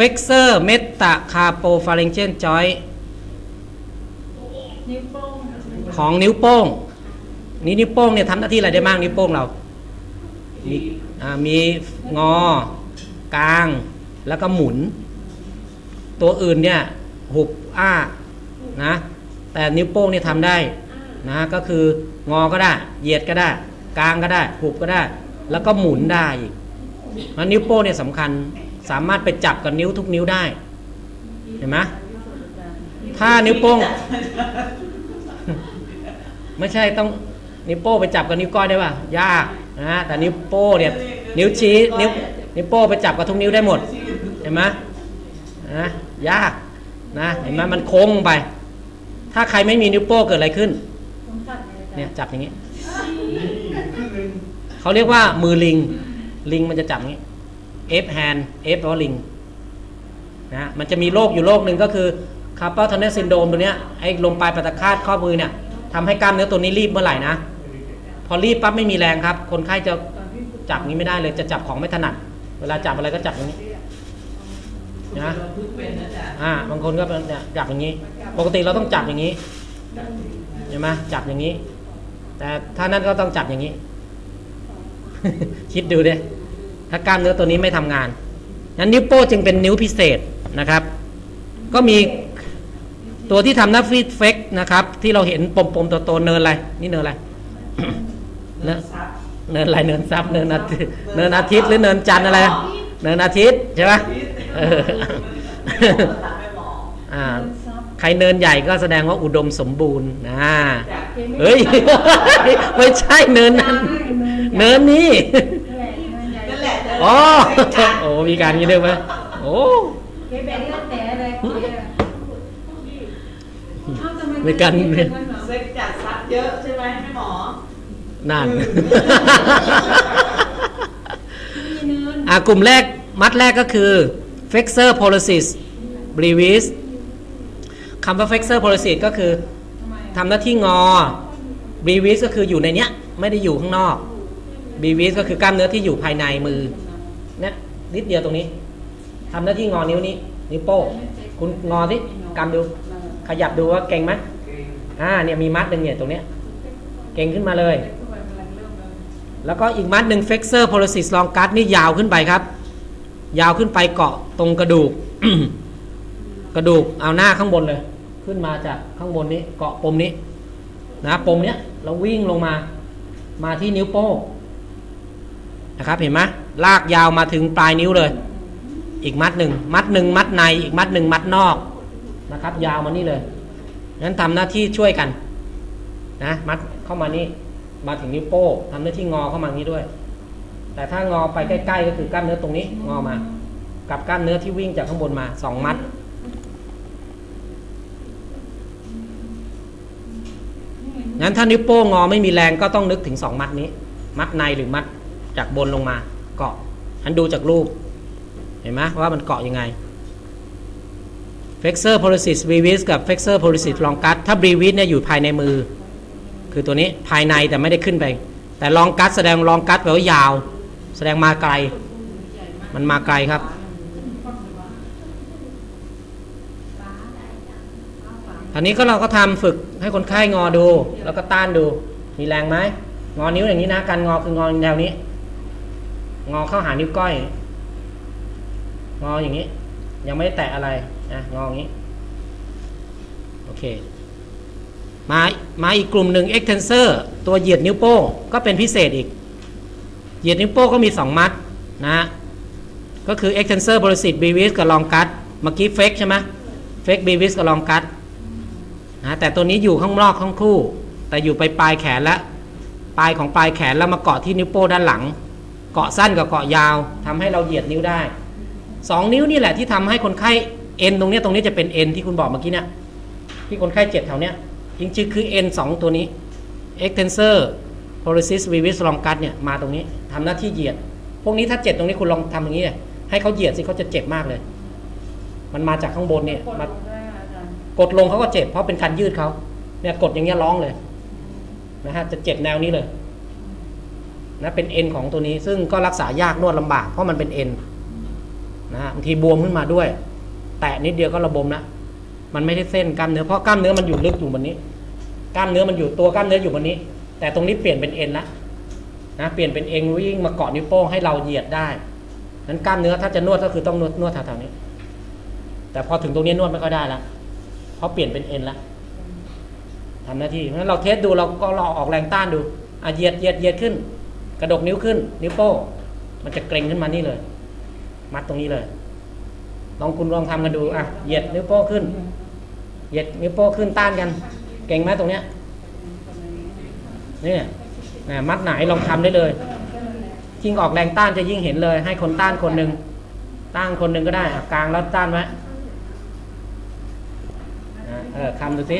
flexor metacapopharyngeal joint นิ้วโป้งของนิ้วโป้ง นี่นิ้วโป้งเนี่ยทำหน้าที่อะไรได้บ้างนิ้วโป้งเรา มีอ่ามีงอ กลาง แล้วก็หมุน ตัวอื่นเนี่ยหุบอ้านะแต่นิ้วโป้งเนี่ยทำได้นะก็คืองอก็ได้ เหยียดก็ได้ กลางก็ได้ หุบก็ได้ แล้วก็หมุนได้อีกเพราะนิ้วโป้งเนี่ยสำคัญ สามารถไปจับกับนิ้วทุกนิ้วได้เห็นไหมถ้านิ้วโป้ง ไม่ใช่ต้องนิ้วโป้ไปจับกับนิ้วก้อยได้ป่ะยากนะแต่นิ้วโป้เนี่ยนิ้วชี้นิ้วนิ้วโป้ไปจับกับทุกนิ้วได้หมดเห็นไหมนะยากนะเห็นไหมมันโค้งลงไป ถ้าใครไม่มีนิ้วโป้เกิดอะไรขึ้นผมกัดเลยเนี่ยจับอย่างนี้เขาเรียกว่ามือลิง ลิงมันจะจับอย่างนี้ F hand F แปลว่าลิงนะมันจะมีโรคอยู่โรคหนึ่งก็คือคาร์ป a ท u นเนสซินโดมตัวเนี้ยไอ้ลมปลายปัตตคาตข้อมือเนี่ยทำให้กล้ามเนื้อตัวนี้รีบเมื่อไหร่นะ พอรีบปั๊บไม่มีแรงครับ คนไข้จะจับนี้ไม่ได้เลยจะจับของไม่ถนัด เวลาจับอะไรก็จับอย่างนี้นะอ่าบางคนก็เนี่ยจับอย่างนี้ ปกติเราต้องจับอย่างนี้เห็นไหมจับอย่างนี้ แต่ถ้านั่นก็ต้องจับอย่างนี้ คิดดูดิ ถ้ากล้ามเนื้อตัวนี้ไม่ทำงานนั้นนิ้วโป้จึงเป็นนิ้วพิเศษนะครับ ก็มีตัวที่ทำหน้าฟีดเฟกนะครับ ที่เราเห็นปมๆตัวโตๆเนินอะไร นี่เนินอะไรเนินซับเนินอะไรเนินซับเนินอาทิตย์เนินอาทิตย์หรือเนินจันทร์อะไร เนินอาทิตย์ใช่ไหมเออตัดไม่หมออ่าซับใครเนินใหญ่ก็แสดงว่าอุดมสมบูรณ์นะจากเฮ้ยไม่ใช่เนินนั้น เนินนี้ นั่นแหละเดิน อ๋อโอ้มีการนี้ด้วยไหมโอ้เฮ้ยแบนเลือดแต่อะไรเอ้าทำไมีการเป็นเหรอเซ็กจัดซับเยอะใช่ไหมแม่หมอนั่นมีเนินอ่ากลุ่มแรกมัดแรกก็คือ flexor pollicis brevis คำว่า flexor pollicis ก็คือทำไมทำหน้าที่งอ brevis ก็คืออยู่ในเนี้ย ไม่ได้อยู่ข้างนอก brevis ก็คือกล้ามเนื้อที่อยู่ภายในมือ เนี่ยนิดเดียวตรงนี้ทำหน้าที่งอนิ้วนี้ นิ้วโป้งคุณงอสิกำดู ขยับดูว่าเก่งไหมอ่าเนี่ยมีมัดหนึ่งเนี่ยตรงเนี้ยเก่งขึ้นมาเลย แล้วก็อีกมัดหนึ่ง flexor pollicis longus นี่ยาวขึ้นไปครับ ยาวขึ้นไปเกาะตรงกระดูก กระดูกเอาหน้าข้างบนเลย ขึ้นมาจากข้างบนนี้เกาะปมนี้นะปมเนี้ยเราวิ่งลงมามาที่นิ้วโป้งนะครับเห็นไหม ลากยาวมาถึงปลายนิ้วเลย อีกมัดหนึ่งมัดหนึ่งมัดในอีกมัดหนึ่งมัดนอกนะครับ ยาวมานี่เลยงั้นทำหน้าที่ช่วยกันนะมัดเข้ามานี่มาถึงนิ้วโป้งทำหน้าที่งอเข้ามางนี้ด้วย แต่ถ้างอไปใกล้ ๆ ก็คือกล้ามเนื้อตรงนี้งอมา กับกล้ามเนื้อที่วิ่งจากข้างบนมาสองมัดงั้นถ้านิ้วโป้งงอไม่มีแรงก็ต้องนึกถึงสองมัดนี้ มัดในหรือมัดจากบนลงมา เกาะอันดูจากรูป เห็นไหมว่ามันเกาะยังไง flexor pollicis brevis กับ flexor pollicis longus ถ้า brevis เนี่ยอยู่ภายในมือ คือตัวนี้ภายในแต่ไม่ได้ขึ้นไป แต่ longus แสดง longus แปลว่ายาว แสดงมาไกล มันมาไกลครับทีนี้ก็เราก็ทำฝึกให้คนไข้งอดู แล้วก็ต้านดู มีแรงไหมงอนิ้วอย่างนี้นะ การงอคืองอแนวนี้ งอเข้าหานิ้วก้อย งออย่างนี้ ยังไม่ได้แตะอะไรนะงออย่างนี้ โอเค มามาอีกกลุ่มหนึ่ง extensor ตัวเหยียดนิ้วโป้งก็เป็นพิเศษอีก เหยียดนิ้วโป้งก็มี 2 มัดนะก็คือ extensor pollicis brevis กับ longus เมื่อกี้ fake ใช่ไหม fake brevis กับ longus นะแต่ตัวนี้อยู่ข้างนอกทั้งคู่ แต่อยู่ไปปลายแขนและปลายของปลายแขนแล้วมาเกาะที่นิ้วโป้งด้านหลัง เกาะสั้นกับเกาะยาวทำให้เราเหยียดนิ้วได้สองนิ้วนี่แหละที่ทำให้คนไข้เอ็นตรงเนี้ยตรงนี้จะเป็นเอ็นที่คุณบอกเมื่อกี้เนี่ยที่คนไข้เจ็บแถวเนี้ยจริงๆคือเอ็นสองตัวนี้ extensor pollicis vivis longus เนี่ยมาตรงนี้ทำหน้าที่เหยียด พวกนี้ถ้าเจ็บตรงนี้คุณลองทำอย่างนี้เลยให้เขาเหยียดสิเขาจะเจ็บมากเลย มันมาจากข้างบนเนี่ยกดมาลงได้ค่ะอาจารย์กดลงเขาก็เจ็บเพราะเป็นการยืดเขาเนี่ยกดอย่างเงี้ยร้องเลยนะฮะจะเจ็บแนวนี้เลย นะเป็นเอ็นของตัวนี้ซึ่งก็รักษายากนวดลำบากเพราะมันเป็นเอ็นนะบางทีบวมขึ้นมาด้วย แตะนิดเดียวก็ระบมละมันไม่ได้เส้นกล้ามเนื้อเพราะกล้ามเนื้อมันอยู่ลึกอยู่บนนี้ กล้ามเนื้อมันอยู่ตัวกล้ามเนื้ออยู่บนนี้ แต่ตรงนี้เปลี่ยนเป็นเอ็นละนะเปลี่ยนเป็นเอ็นวิ่งมาเกาะนิ้วโป้งให้เราเหยียดได้นั้นกล้ามเนื้อถ้าจะนวดก็คือต้องนวดนวดแถวๆนี้ แต่พอถึงตรงนี้นวดไม่ค่อยได้ละเพราะเปลี่ยนเป็นเอ็นละทำหน้าที่เพราะฉะนั้นเราเทสดูเราก็ลองออกแรงต้านดูอะเหยียดเหยียดเหยียดขึ้น กระดกนิ้วขึ้น นิ้วโป้งมันจะเกร็งขึ้นมานี่เลย มัดตรงนี้เลย ลองคุณลองทำกันดูอะเหยียดนิ้วโป้งขึ้น เหยียดนิ้วโป้งขึ้นต้านกัน เก่งไหมตรงเนี้ยนี่นะมัดไหนลองทำได้เลยยิ่งออกแรงต้านจะยิ่งเห็นเลย ให้คนต้านคนหนึ่งต้านคนหนึ่งก็ได้กลางแล้วต้านไว้เออคำดูสิ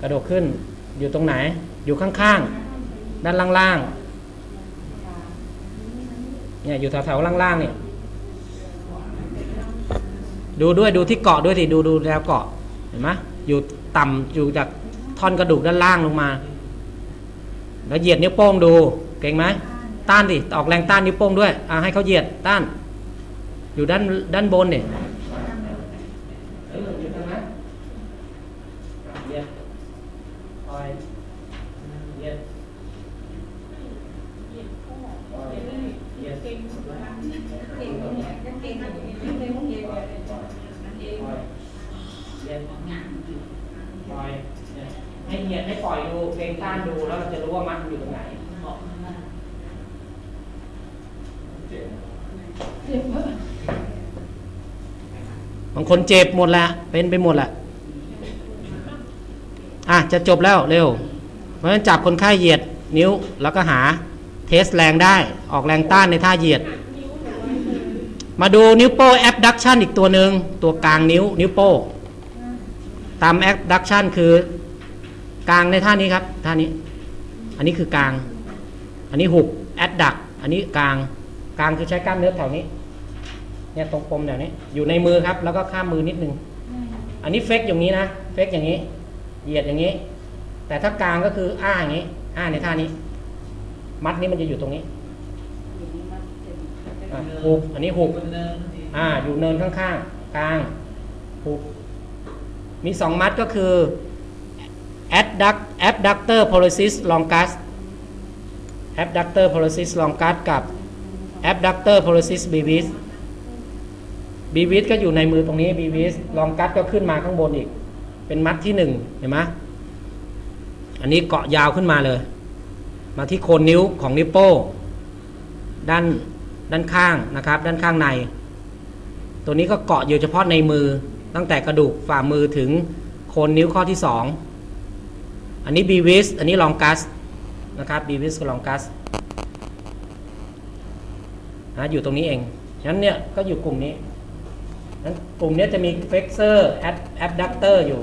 กระโดดขึ้นอยู่ตรงไหน อยู่ข้างๆ ด้านล่างๆ เนี่ยอยู่แถวๆล่างๆเนี่ยดูด้วยดูที่เกาะด้วยสิดูดูแล้วเกาะเห็นไหมอยู่ต่ำอยู่จากท่อนกระดูกด้านล่างลงมา แล้วเหยียดนิ้วโป้งดูเก่งไหมต้านดิออกแรงต้านนิ้วโป้งด้วยอ่าให้เขาเหยียดต้าน อยู่ด้านด้านบนเนี่ย ให้เหยียดให้ปล่อยดูเกรงต้านดูแล้วเราจะรู้ว่ามัดมันอยู่ตรงไหนบางคนเจ็บหมดละเป็นไปหมดละอะจะจบแล้วเร็ว เพราะฉะนั้นจับคนไข้เหยียดนิ้วแล้วก็หา เทสแรงได้ออกแรงต้านในท่าเหยียด มาดูนิ้วโป้แอปดักชันอีกตัวหนึ่งตัวกลางนิ้วนิ้วโป้ตามแอปดักชันคือกลางในท่านี้ครับท่านี้ อันนี้คือกลาง อันนี้หุบแอดดัก อันนี้กลางกลางคือใช้กล้ามเนื้อแถวนี้เนี่ยตรงปมแถวนี้ อยู่ในมือครับ แล้วก็ข้ามมือนิดนึง อันนี้เฟกอย่างนี้นะเฟกอย่างนี้ เหยียดอย่างนี้ แต่ถ้ากลางก็คืออ้าอย่างนี้ อ้าในท่านี้ มัดนี้มันจะอยู่ตรงนี้หุบอันนี้หุบอ่า อยู่เนินข้างๆกลางหุบมีสองมัดก็คือ adduct abductor pollicis longus abductor pollicis longus กับ abductor pollicis brevis brevis ก็อยู่ในมือตรงนี้ brevis longus ก็ขึ้นมาข้างบนอีก เป็นมัดที่หนึ่งเห็นไหมอันนี้เกาะยาวขึ้นมาเลย มาที่โคนนิ้วของนิ้วโป้งด้านด้านข้างนะครับ ด้านข้างใน ตัวนี้ก็เกาะอยู่เฉพาะในมือ ตั้งแต่กระดูกฝ่ามือถึงโคนนิ้วข้อที่สองอันนี้บีวิสอันนี้ลองกัสนะครับบีวิสกับลองกัสนะอยู่ตรงนี้เองฉะนั้นเนี่ยก็อยู่กลุ่มนี้นั้นกลุ่มนี้จะมีเฟกเซอร์แอปแอปดักเตอร์อยู่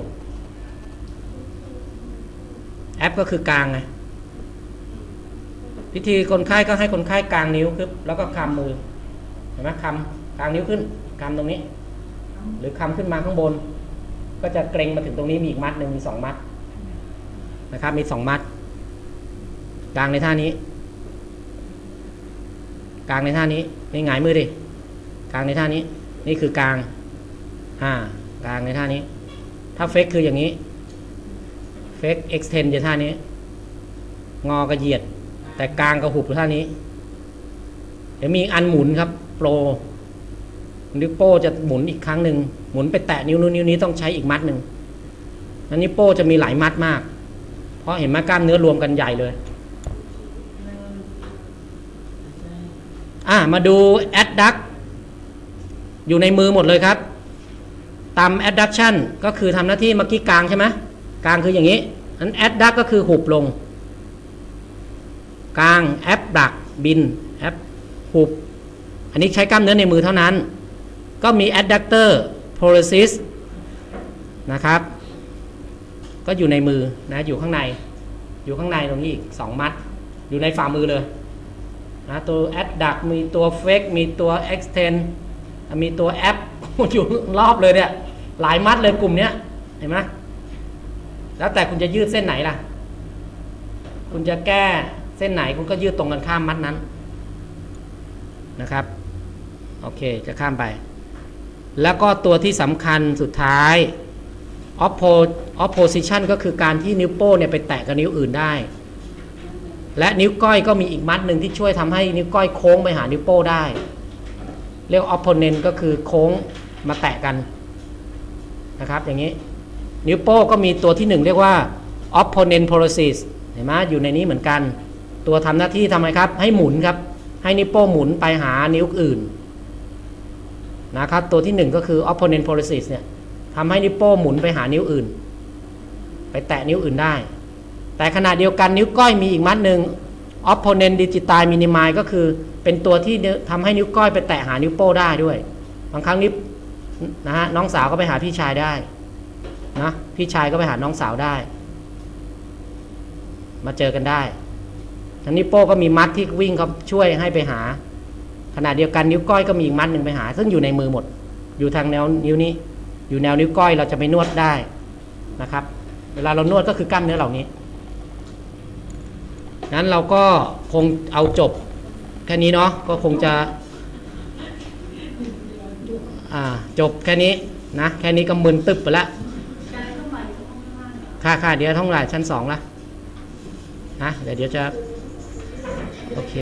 แอปก็คือกลางไง พิธีคนไข้ก็ให้คนไข้กลางนิ้วคึบแล้วก็คำมือเห็นไหมคำกลางนิ้วขึ้นคำตรงนี้ หรือคำขึ้นมาข้างบน ก็จะเกรงมาถึงตรงนี้มีอีกมัดหนึ่งมีสองมัดนะครับ มีสองมัด กลางในท่านี้ กลางในท่านี้นี่หงายมือดิกลางในท่านี้ นี่คือกลางอ่ากลางในท่านี้ ถ้าเฟกคืออย่างนี้เฟกเอ็กซ์เทนจะท่านี้ งอกระเหยียด แต่กลางกระหุบท่านี้ เดี๋ยวมีอันหมุนครับ โปรนิ้วโป้จะหมุนอีกครั้งหนึ่งหมุนไปแตะนิ้วนู้นนิ้วนี้ต้องใช้อีกมัดหนึ่งนั้นนิ้วโป้จะมีหลายมัดมาก เพราะเห็นไหมกล้ามเนื้อรวมกันใหญ่เลยอ่ามาดูแอดดักอยู่ในมือหมดเลยครับตาม adduction ก็คือทำหน้าที่เมื่อกี้กลางใช่ไหมกลางคืออย่างนี้นั้น adduct ก็คือหุบลง กลาง abduct บิน ab หุบ อันนี้ใช้กล้ามเนื้อในมือเท่านั้น ก็มี adductor pollicis นะครับ ก็อยู่ในมือนะอยู่ข้างใน อยู่ข้างในตรงนี้อีกสองมัด อยู่ในฝ่ามือเลยนะตัว adduct มีตัว fake มีตัว extend มีตัว app อยู่รอบเลยเนี่ยหลายมัดเลยกลุ่มเนี้ยเห็นไหมแล้วแต่คุณจะยืดเส้นไหนล่ะ คุณจะแก้ เส้นไหนคุณก็ยืดตรงกันข้ามมัดนั้นนะครับ โอเคจะข้ามไป แล้วก็ตัวที่สำคัญสุดท้าย oppo opposition ก็คือการที่นิ้วโป้เนี่ยไปแตะกับนิ้วอื่นได้ และนิ้วก้อยก็มีอีกมัดหนึ่งที่ช่วยทำให้นิ้วก้อยโค้งไปหานิ้วโป้ได้ เรียก opponent ก็คือโค้งมาแตะกันนะครับ อย่างนี้ นิ้วโป้ก็มีตัวที่หนึ่งเรียกว่า opponent process เห็นไหมอยู่ในนี้เหมือนกัน ตัวทำหน้าที่ทำไมครับ ให้หมุนครับ ให้นิ้วโป้งหมุนไปหานิ้วอื่นนะครับ ตัวที่หนึ่งก็คือ opponent process เนี่ยทำให้นิ้วโป้งหมุนไปหานิ้วอื่น ไปแตะนิ้วอื่นได้ แต่ขณะเดียวกันนิ้วก้อยมีอีกมัดหนึ่ง opponent digital minimize ก็คือเป็นตัวที่ทำให้นิ้วก้อยไปแตะหานิ้วโป้ได้ด้วย บางครั้งนิ้วนะฮะน้องสาวก็ไปหาพี่ชายได้นะพี่ชายก็ไปหาน้องสาวได้ มาเจอกันได้ ทั้งนิ้วโป้งก็มีมัดที่วิ่งเขาช่วยให้ไปหา ขณะเดียวกันนิ้วก้อยก็มีอีกมัดหนึ่งไปหา ซึ่งอยู่ในมือหมด อยู่ทางแนวนิ้วนี้ อยู่แนวนิ้วก้อยเราจะไปนวดได้นะครับ เวลาเรานวดก็คือกล้ามเนื้อเหล่านี้นั้นเราก็คงเอาจบแค่นี้เนาะก็คงจะจบแค่นี้นะแค่นี้ก็มึนตึบไปแล้วค่าค่าเดี๋ยวท่องหลายชั้นสองละนะเดี๋ยวเดี๋ยวจะ โอเค